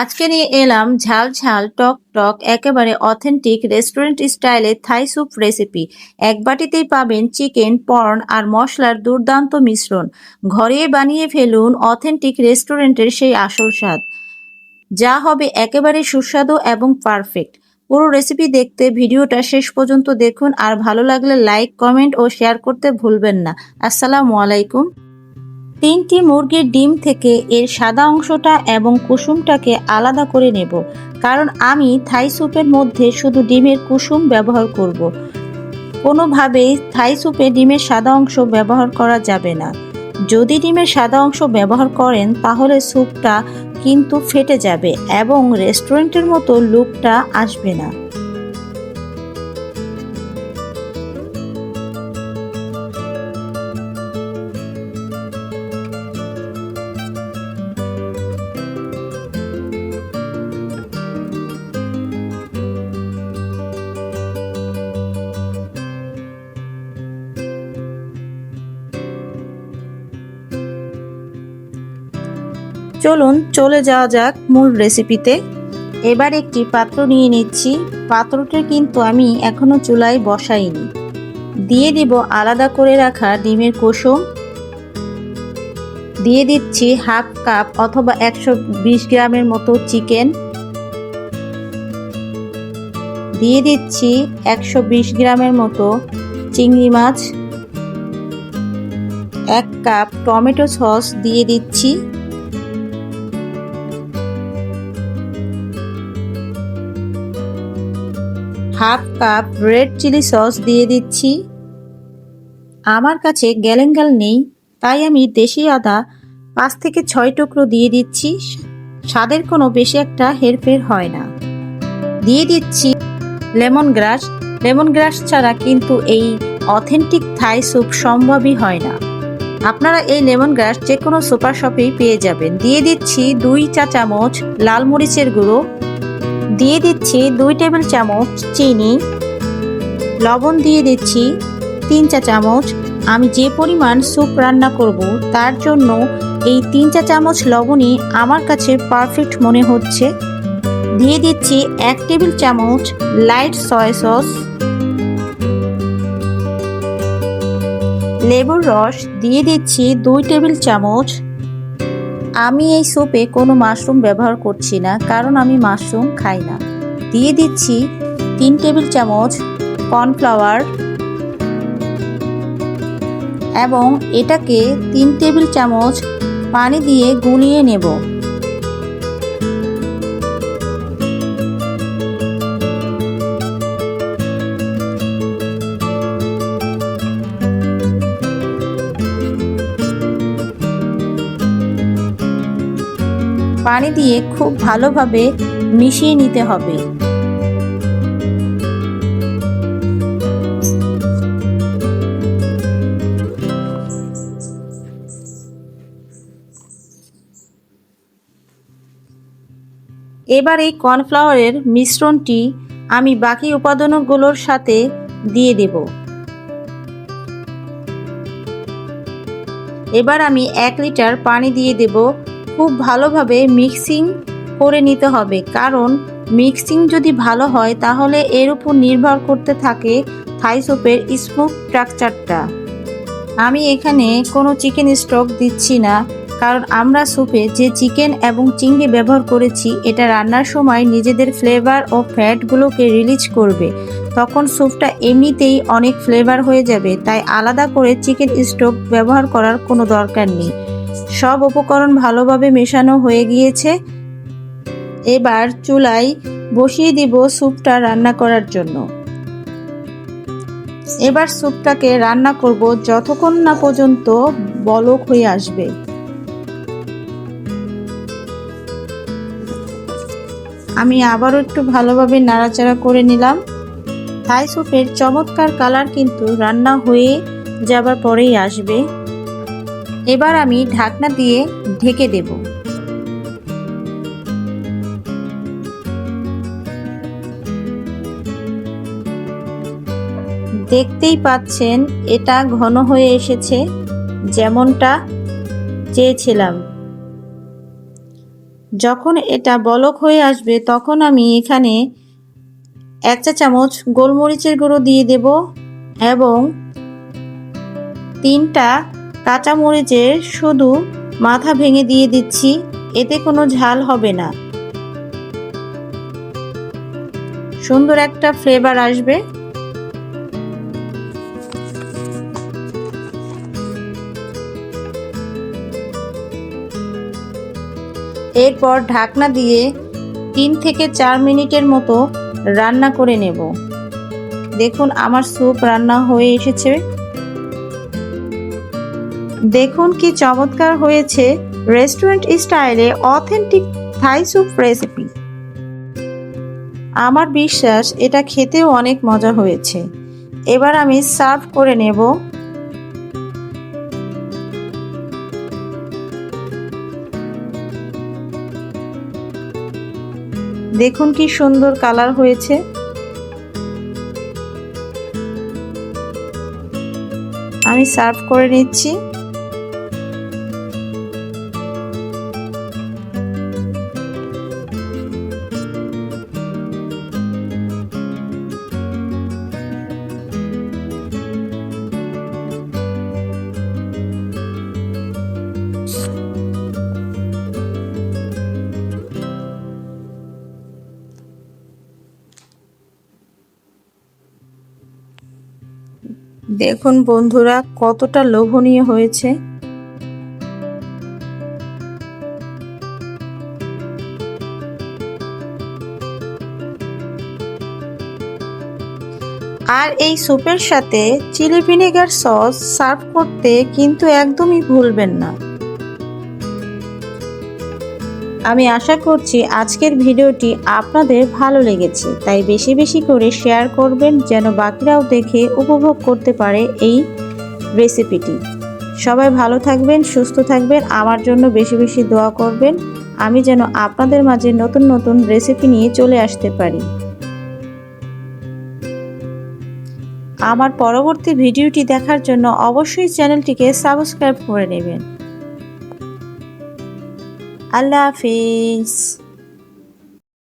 আজকে নিয়ে এলাম ঝাল ঝাল, টক টক, একেবারে অথেন্টিক রেস্টুরেন্ট স্টাইলে থাই স্যুপ রেসিপি এক বাটিতেই পাবেন চিকেন পর্ন আর মশলার দুর্দান্ত মিশ্রণ। ঘরে বানিয়ে ফেলুন অথেন্টিক রেস্টুরেন্টের সেই আসল স্বাদ। যা হবে একেবারে সুস্বাদু এবং পারফেক্ট পুরো রেসিপি দেখতে ভিডিওটা শেষ পর্যন্ত দেখুন আর ভালো লাগলে লাইক কমেন্ট ও শেয়ার করতে ভুলবেন না। আসসালামু আলাইকুম। তিনটি মুরগির ডিম থেকে এর সাদা অংশটা এবং কুসুমটাকে আলাদা করে নেব, কারণ আমি থাই স্যুপের মধ্যে শুধু ডিমের কুসুম ব্যবহার করব। কোনোভাবেই থাই স্যুপে ডিমের সাদা অংশ ব্যবহার করা যাবে না যদি ডিমের সাদা অংশ ব্যবহার করেন, তাহলে স্যুপটা কিন্তু ফেটে যাবে এবং রেস্টুরেন্টের মতো লুকটা আসবে না চলুন চলে যাওয়া যাক মূল রেসিপিতে এবার একটি পাত্র নিয়ে নিচ্ছি। পাত্রটি কিন্তু আমি এখনও চুলায় বসাইনি। দিয়ে দিব আলাদা করে রাখা ডিমের কুসুম। দিয়ে দিচ্ছি হাফ কাপ অথবা একশো বিশ গ্রামের মতো চিকেন। দিয়ে দিচ্ছি একশো বিশ গ্রামের মতো চিংড়ি মাছ। এক কাপ টমেটো সস দিয়ে দিচ্ছি। Half cup red chilli sauce দিয়ে দিচ্ছি। আমার কাছে গ্যালেঙ্গাল নেই, তাই আমি দেশি আদা পাঁচ থেকে ছয় টুকরো দিয়ে দিচ্ছি। স্বাদের কোনো বেশি একটা হেরফের হয় না। দিয়ে দিচ্ছি লেমন গ্রাস। লেমন গ্রাস ছাড়া কিন্তু এই অথেন্টিক থাই স্যুপ সম্ভবই হয় না। আপনারা এই লেমন গ্রাস যে কোনো সুপার শপেই পেয়ে যাবেন। দিয়ে দিচ্ছি দুই চা চামচ লাল মরিচের গুঁড়ো। দিয়ে দিচ্ছি দুই টেবিল চামচ চিনি। লবণ দিয়ে দিচ্ছি তিন চা চামচ। আমি যে পরিমাণ স্যুপ রান্না করব, তার জন্য এই তিন চা চামচ লবণই আমার কাছে পারফেক্ট মনে হচ্ছে। দিয়ে দিচ্ছি এক টেবিল চামচ লাইট সয় সস লেবুর রস দিয়ে দিচ্ছি দুই টেবিল চামচ আমি এই স্যুপে কোনো মাশরুম ব্যবহার করছি না, কারণ আমি মাশরুম খাই না। দিয়ে দিচ্ছি তিন টেবিল চামচ কর্নফ্লাওয়ার এবং এটাকে তিন টেবিল চামচ পানি দিয়ে গুলিয়ে নেব। পানি দিয়ে খুব ভালোভাবে মিশিয়ে নিতে হবে। এবার এই কর্নফ্লাওয়ারের মিশ্রণটি আমি বাকি উপাদানগুলোর সাথে দিয়ে দেব। এবার আমি এক লিটার পানি দিয়ে দেব খুব ভালোভাবে মিক্সিং করে নিতে হবে। কারণ মিক্সিং যদি ভালো হয়, তাহলে এর উপর নির্ভর করতে থাকে থাই সোপের স্মুথ স্ট্রাকচারটা। আমি এখানে কোনো চিকেন স্টক দিচ্ছি না, কারণ আমরা স্যুপে যে চিকেন এবং চিংড়ি ব্যবহার করেছি, এটা রান্নার সময় নিজেদের ফ্লেভার ও ফ্যাটগুলোকে রিলিজ করবে। তখন স্যুপটা এমনিতেই অনেক ফ্লেভার হয়ে যাবে, তাই আলাদা করে চিকেন স্টোভ ব্যবহার করার কোনো দরকার নেই। সব উপকরণ ভালোভাবে মেশানো হয়ে গিয়েছে। এবার চুলায় বসিয়ে দিব স্যুপটা রান্না করার জন্য। এবার স্যুপটাকে রান্না করব যতক্ষণ না পর্যন্ত বলক হয়ে আসবে। আমি আবারও একটু ভালোভাবে নাড়াচাড়া করে নিলাম। থাই স্যুপের চমৎকার কালার কিন্তু রান্না হয়ে যাবার পরেই আসবে। এবার আমি ঢাকনা দিয়ে ঢেকে দেব। দেখতেই পাচ্ছেন, এটা ঘন হয়ে এসেছে, যেমনটা চেয়েছিলাম। যখন এটা বলক হয়ে আসবে, তখন আমি এখানে এক চা চামচ গোলমরিচের গুঁড়ো দিয়ে দেব এবং তিনটা কাঁচামরিচের শুধু মাথা ভেঙে দিয়ে দিচ্ছি, এতে কোনো ঝাল হবে না। সুন্দর একটা ফ্লেভার আসবে। এরপর ঢাকনা দিয়ে তিন থেকে চার মিনিটের মতো রান্না করে নেব। দেখুন, আমার স্যুপ রান্না হয়ে এসেছে। দেখুন কি চমৎকার হয়েছে রেস্টুরেন্ট স্টাইলে অথেন্টিক থাই স্যুপ রেসিপি। আমার বিশ্বাস, এটা খেতেও অনেক মজা হয়েছে। এবার আমি সার্ভ করে নেব। দেখুন কি সুন্দর কালার হয়েছে। আমি সার্ভ করে নিচ্ছি। দেখুন বন্ধুরা, কতটা লোভনীয় হয়েছে। আর এই স্যুপের সাথে চিলি ভিনেগার সস সার্ভ করতে কিন্তু একদমই ভুলবেন না। আমি আশা করছি আজকের ভিডিওটি আপনাদের ভালো লেগেছে, তাই বেশি বেশি করে শেয়ার করবেন যেন বাকিরাও দেখে উপভোগ করতে পারে এই রেসিপিটি। সবাই ভালো থাকবেন, সুস্থ থাকবেন, আমার জন্য বেশি বেশি দোয়া করবেন। আমি যেন আপনাদের মাঝে নতুন নতুন রেসিপি নিয়ে চলে আসতে পারি। আমার পরবর্তী ভিডিওটি দেখার জন্য অবশ্যই চ্যানেলটিকে সাবস্ক্রাইব করে নেবেন। আল্লাহ হাফিজ।